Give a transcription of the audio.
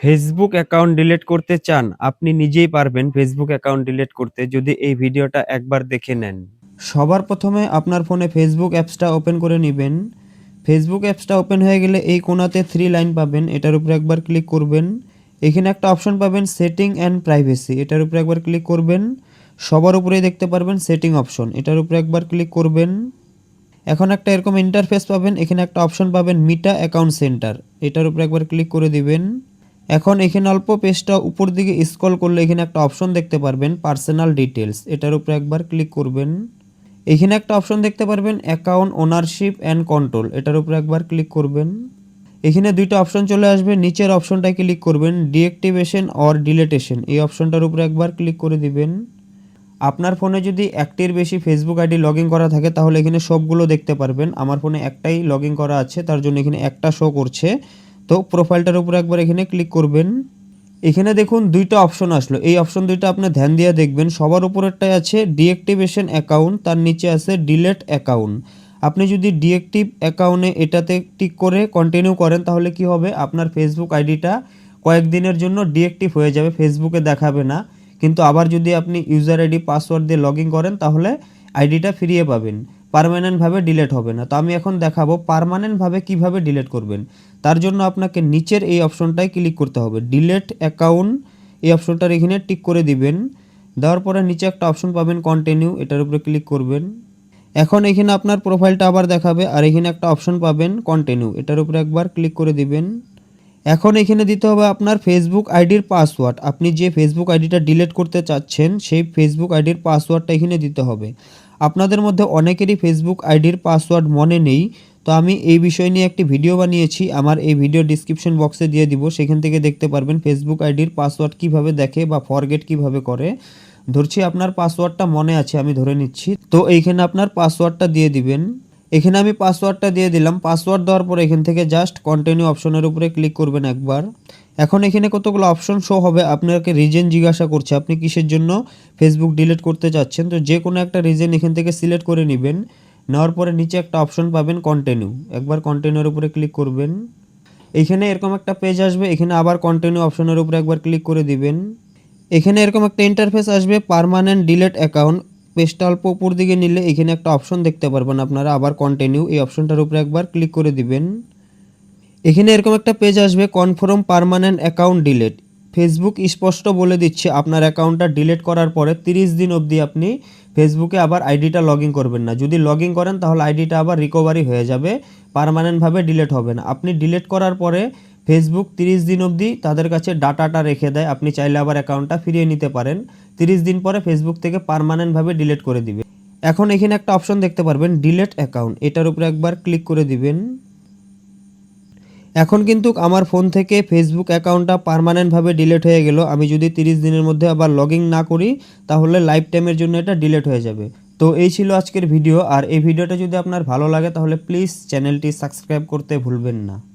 Facebook account delete করতে চান, আপনি নিজেই পারবেন ফেসবুক অ্যাকাউন্ট ডিলিট করতে, যদি এই ভিডিওটা একবার দেখে নেন। সবার প্রথমে আপনার ফোনে ফেসবুক অ্যাপসটা ওপেন করে নেবেন। ফেসবুক অ্যাপসটা ওপেন হয়ে গেলে এই কোণাতে থ্রি লাইন পাবেন, এটার উপরে একবার ক্লিক করবেন। এখানে একটা অপশন পাবেন সেটিং অ্যান্ড প্রাইভেসি এটার উপরে একবার ক্লিক করবেন। সবার উপরেই দেখতে পারবেন সেটিং অপশন এটার উপরে একবার ক্লিক করবেন। এখন একটা এরকম ইন্টারফেস পাবেন, এখানে একটা অপশন পাবেন মিটা অ্যাকাউন্ট সেন্টার এটার উপরে একবার ক্লিক করে দিবেন। এখন এখানে অল্প পেজটা উপর দিকে স্ক্রল করলে এখানে একটা অপশন দেখতে পারবেন পার্সোনাল ডিটেলস এটার উপরে একবার ক্লিক করবেন। এখানে একটা অপশন দেখতে পারবেন অ্যাকাউন্ট ওনারশিপ অ্যান্ড কন্ট্রোল এটার উপরে একবার ক্লিক করবেন। এখানে দুইটা অপশন চলে আসবে, নিচের অপশনটায় ক্লিক করবেন ডিএক্টিভেশন অর ডিলেটেশন এই অপশনটার উপরে একবার ক্লিক করে দিবেন। আপনার ফোনে যদি একটির বেশি ফেসবুক আইডি লগ করা থাকে, তাহলে এখানে সবগুলো দেখতে পারবেন। আমার ফোনে একটাই লগ করা আছে, তার জন্য এখানে একটা শো করছে। তো প্রোফাইলটার উপরে একবার এখানে ক্লিক করবেন। এখানে দেখুন দুইটা অপশন আসলো। এই অপশন দুইটা আপনি ধ্যান দিয়ে দেখবেন। সবার উপরেরটাই আছে ডিএক্টিভেশন অ্যাকাউন্ট তার নিচে আছে ডিলেট অ্যাকাউন্ট আপনি যদি ডিএক্টিভ অ্যাকাউন্টে এটাতে টিক করে কন্টিনিউ করেন, তাহলে কি হবে? আপনার ফেসবুক আইডিটা কয়েকদিনের জন্য ডিএক্টিভ হয়ে যাবে ফেসবুকে দেখাবে না। কিন্তু আবার যদি আপনি ইউজার আইডি পাসওয়ার্ড দিয়ে লগ করেন, তাহলে আইডিটা ফিরিয়ে পাবেন। পারমানেন্টভাবে ডিলেট হবে না। তো আমি এখন দেখাবো পারমানেন্টভাবে কীভাবে ডিলেট করবেন। তার জন্য আপনাকে নিচের এই অপশনটায় ক্লিক করতে হবে। ডিলেট অ্যাকাউন্ট এই অপশনটার এখানে টিক করে দিবেন। দেওয়ার পরে নিচে একটা অপশন পাবেন কন্টিনিউ এটার উপরে ক্লিক করবেন। এখন এখানে আপনার প্রোফাইলটা আবার দেখাবে, আর এখানে একটা অপশন পাবেন কন্টিনিউ এটার উপরে একবার ক্লিক করে দিবেন। এখন এখানে দিতে হবে আপনার ফেসবুক আইডির পাসওয়ার্ড আপনি যে ফেসবুক আইডিটা ডিলিট করতে চাচ্ছেন, সেই ফেসবুক আইডির পাসওয়ার্ডটা এখানে দিতে হবে। আপনাদের মধ্যে অনেকেরই ফেসবুক আইডির পাসওয়ার্ড মনে নেই, তো আমি এই বিষয় নিয়ে একটি ভিডিও বানিয়েছি। আমার এই ভিডিও ডিসক্রিপশন বক্সে দিয়ে দিব, সেখান থেকে দেখতে পারবেন ফেসবুক আইডির পাসওয়ার্ড কীভাবে দেখে বা ফরগেট কীভাবে করে। ধরছি আপনার পাসওয়ার্ডটা মনে আছে, আমি ধরে নিচ্ছি। তো এইখানে আপনার পাসওয়ার্ডটা দিয়ে দিবেন। এখানে আমি পাসওয়ার্ডটা দিয়ে দিলাম। পাসওয়ার্ড দেওয়ার পর এখান থেকে জাস্ট কন্টিনিউ অপশনের উপরে ক্লিক করবেন একবার। এখন এখানে কতগুলো অপশন শো হবে, আপনাকে রিজন জিজ্ঞাসা করছে। আপনি কিসের জন্য ফেসবুক ডিলিট করতে চাচ্ছেন? তো যে কোনো একটা রিজন এখান থেকে সিলেক্ট করে নেবেন। নেওয়ার পরে নিচে একটা অপশন পাবেন কন্টিনিউ একবার কন্টিনিউর উপরে ক্লিক করবেন। এখানে এরকম একটা পেজ আসবে, এখানে আবার কন্টিনিউ অপশনের উপরে একবার ক্লিক করে দিবেন। এখানে এরকম একটা ইন্টারফেস আসবে পার্মানেন্ট ডিলেট অ্যাকাউন্ট পেজটা অল্প উপর দিকে নিলে এখানে একটা অপশন দেখতে পারবেন। আপনারা আবার কন্টিনিউ এই অপশনটার উপরে একবার ক্লিক করে দিবেন। এখানে এরকম একটা পেজ আসবে confirm permanent account delete Facebook স্পষ্ট বলে দিচ্ছে আপনার অ্যাকাউন্টটা ডিলিট করার পরে তিরিশ দিন অবধি আপনি ফেসবুকে আবার আইডিটা লগ করবেন না। যদি লগ করেন তাহলে আইডিটা আবার রিকভারি হয়ে যাবে পার্মানেন্টভাবে ডিলিট হবে না। আপনি ডিলিট করার পরে ফেসবুক তিরিশ দিন অবধি তাদের কাছে ডাটাটা রেখে দেয়, আপনি চাইলে আবার অ্যাকাউন্টটা ফিরিয়ে নিতে পারেন। তিরিশ দিন পরে ফেসবুক থেকে পার্মানেন্টভাবে ডিলিট করে দিবে। এখন এখানে একটা অপশন দেখতে পারবেন ডিলেট অ্যাকাউন্ট এটার উপরে একবার ক্লিক করে দিবেন। এখন কিন্তু আমার ফোন থেকে ফেসবুক অ্যাকাউন্টটা পার্মানেন্টভাবে ডিলেট হয়ে গেল। আমি যদি তিরিশ দিনের মধ্যে আবার লগ না করি, তাহলে লাইফ টাইমের জন্য এটা ডিলেট হয়ে যাবে। তো এই ছিল আজকের ভিডিও। আর এই ভিডিওটা যদি আপনার ভালো লাগে, তাহলে প্লিজ চ্যানেলটি সাবস্ক্রাইব করতে ভুলবেন না।